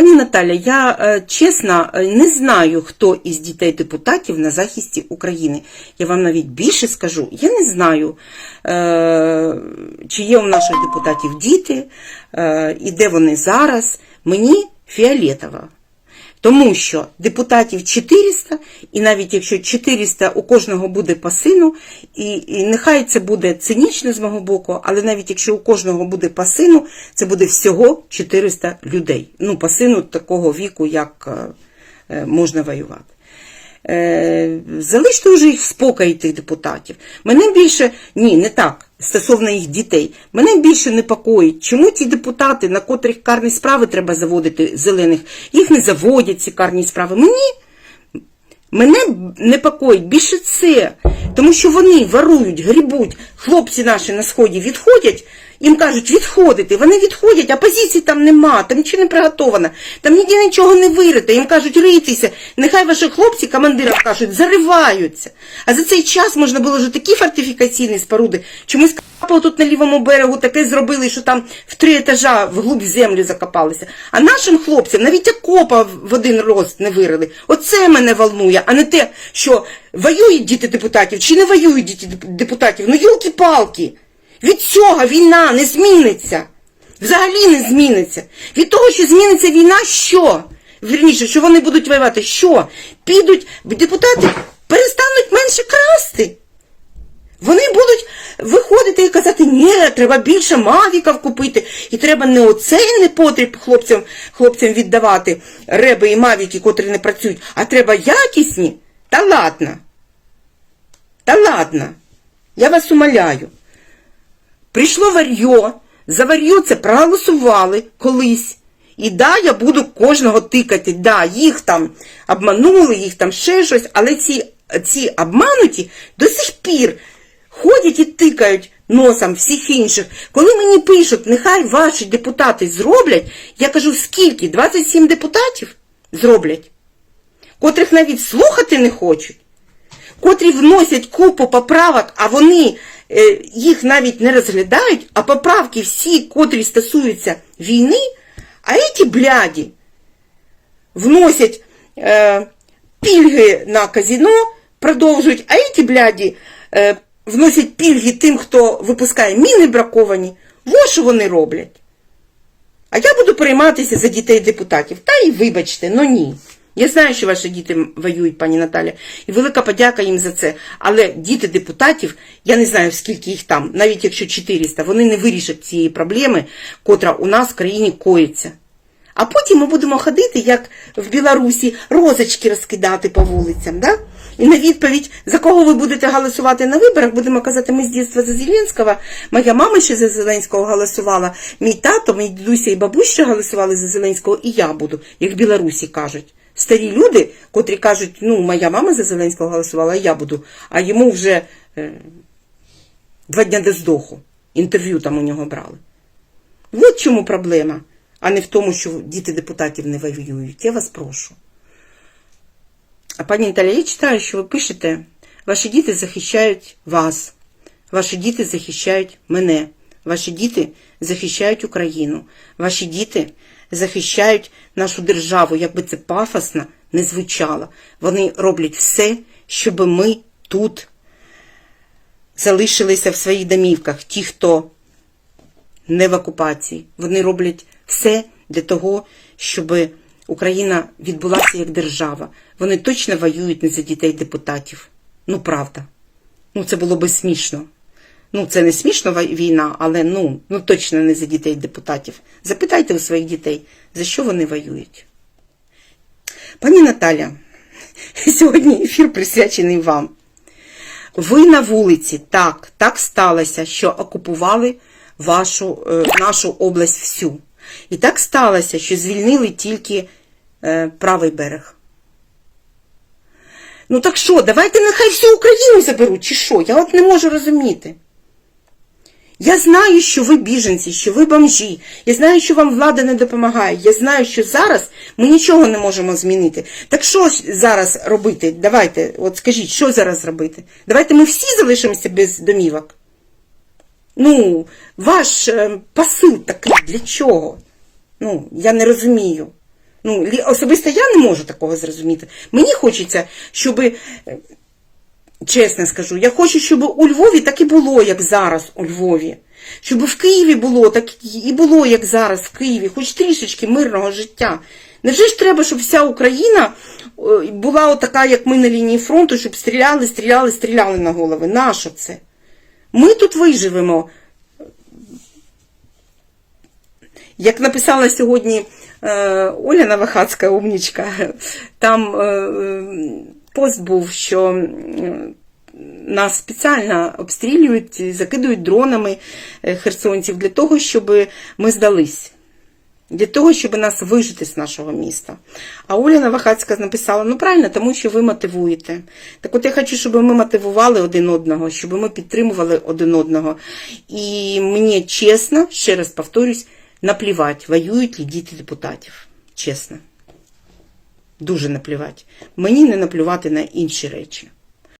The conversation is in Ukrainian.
Пані Наталя, я е, чесно е, не знаю, хто із дітей депутатів на захисті України. Я вам навіть більше скажу. Я не знаю, е, чи є у наших депутатів діти, і де вони зараз. Мені фіолетово. Тому що депутатів 400, і навіть якщо 400 у кожного буде по сину, і, і нехай це буде цинічно з мого боку, але навіть якщо у кожного буде по сину, це буде всього 400 людей. Ну, по сину такого віку, як е, е, можна воювати. Е, залиште вже їх в спокої тих депутатів. Мене більше, ні, не так, стосовно їх дітей. Мене більше непокоїть, чому ті депутати, на котрих карні справи треба заводити зелених, їх не заводять ці карні справи. Мені Мене непокоїть більше це, тому що вони ворують, грібуть, хлопці наші на сході відходять, їм кажуть відходити, вони відходять, а позицій там нема, там нічого не приготовано, там ніде нічого не вирито, їм кажуть рийтеся, нехай ваші хлопці, командирам кажуть, зариваються. А за цей час можна було вже такі фортифікаційні споруди, чомусь капало тут на лівому берегу таке зробили, що там в три етажа вглубь землю закопалися. А нашим хлопцям навіть окопа в один рост не вирили. Оце мене волнує, а не те, що воюють діти депутатів чи не воюють діти депутатів. Ну, юлки-палки. Від цього війна не зміниться. Взагалі не зміниться. Від того, що зміниться війна, що? Вірніше, що вони будуть воювати, що? Підуть, депутати перестануть менше красти. Вони будуть виходити і казати, ні, треба більше мавіків купити, і треба не оцей непотріб хлопцям, хлопцям віддавати реби і мавіки, котрі не працюють, а треба якісні. Та ладно. Та ладно. Я вас умоляю. Прийшло вар'йо, за вар'йо це проголосували колись. І да, я буду кожного тикати, да, їх там обманули, їх там ще щось, але ці, ці обмануті до сих пір ходять і тикають носом всіх інших. Коли мені пишуть, нехай ваші депутати зроблять, я кажу, скільки? 27 депутатів зроблять, котрих навіть слухати не хочуть, котрі вносять купу поправок, а вони їх навіть не розглядають, а поправки всі, котрі стосуються війни, а ці бляді вносять е, пільги на казіно, продовжують, а ці бляді е, вносять пільги тим, хто випускає міни браковані. Во що вони роблять. А я буду перейматися за дітей депутатів. Та і вибачте, ну ні. Я знаю, що ваші діти воюють, пані Наталя, і велика подяка їм за це. Але діти депутатів, я не знаю, скільки їх там, навіть якщо 400, вони не вирішать цієї проблеми, котра у нас в країні коїться. А потім ми будемо ходити, як в Білорусі, розочки розкидати по вулицям. Да? І на відповідь, за кого ви будете голосувати на виборах, будемо казати, ми з дитинства за Зеленського. Моя мама ще за Зеленського голосувала, мій тато, мій дідуся і бабуся голосували за Зеленського, і я буду, як в Білорусі кажуть. Старі люди, котрі кажуть, ну, моя мама за Зеленського голосувала, а я буду, а йому вже е, два дня до здоху. Інтерв'ю там у нього брали. От чому проблема, а не в тому, що діти депутатів не воюють. Я вас прошу. А пані Наталя, я читаю, що ви пишете, ваші діти захищають вас, ваші діти захищають мене, ваші діти захищають Україну, ваші діти захищають нашу державу, як би це пафосно не звучало. Вони роблять все, щоб ми тут залишилися в своїх домівках. Ті, хто не в окупації. Вони роблять все для того, щоб Україна відбулася як держава. Вони точно воюють не за дітей депутатів. Ну, правда. Ну, це було би смішно. Ну, це не смішно війна, але ну, ну точно не за дітей депутатів. Запитайте у своїх дітей, за що вони воюють. Пані Наталя, сьогодні ефір присвячений вам. Ви на вулиці, так, так сталося, що окупували вашу, е, нашу область всю. І так сталося, що звільнили тільки е, правий берег. Ну так що, давайте нехай всю Україну заберуть, чи що? Я от не можу розуміти. Я знаю, що ви біженці, що ви бомжі. Я знаю, що вам влада не допомагає. Я знаю, що зараз ми нічого не можемо змінити. Так що зараз робити? Давайте, от скажіть, що зараз робити? Давайте ми всі залишимося без домівок. Ну, ваш е, посил такий для чого? Ну, я не розумію. Ну, особисто я не можу такого зрозуміти. Мені хочеться, щоб, чесно скажу, я хочу, щоб у Львові так і було, як зараз у Львові. Щоб в Києві було так і було, як зараз в Києві, хоч трішечки мирного життя. Невже ж треба, щоб вся Україна е, була така, як ми на лінії фронту, щоб стріляли, стріляли, стріляли на голови? Нащо це? Ми тут виживемо. Як написала сьогодні е, Оля Новохацька, умнічка, там е, пост був, що нас спеціально обстрілюють, закидують дронами е, херсонців для того, щоб ми здались. Для того, щоб нас вижити з нашого міста. А Оля Новохацька написала: ну правильно, тому що ви мотивуєте. Так от я хочу, щоб ми мотивували один одного, щоб ми підтримували один одного. І мені чесно, ще раз повторюсь, наплівати, воюють ли діти депутатів. Чесно. Дуже наплювати. Мені не наплювати на інші речі.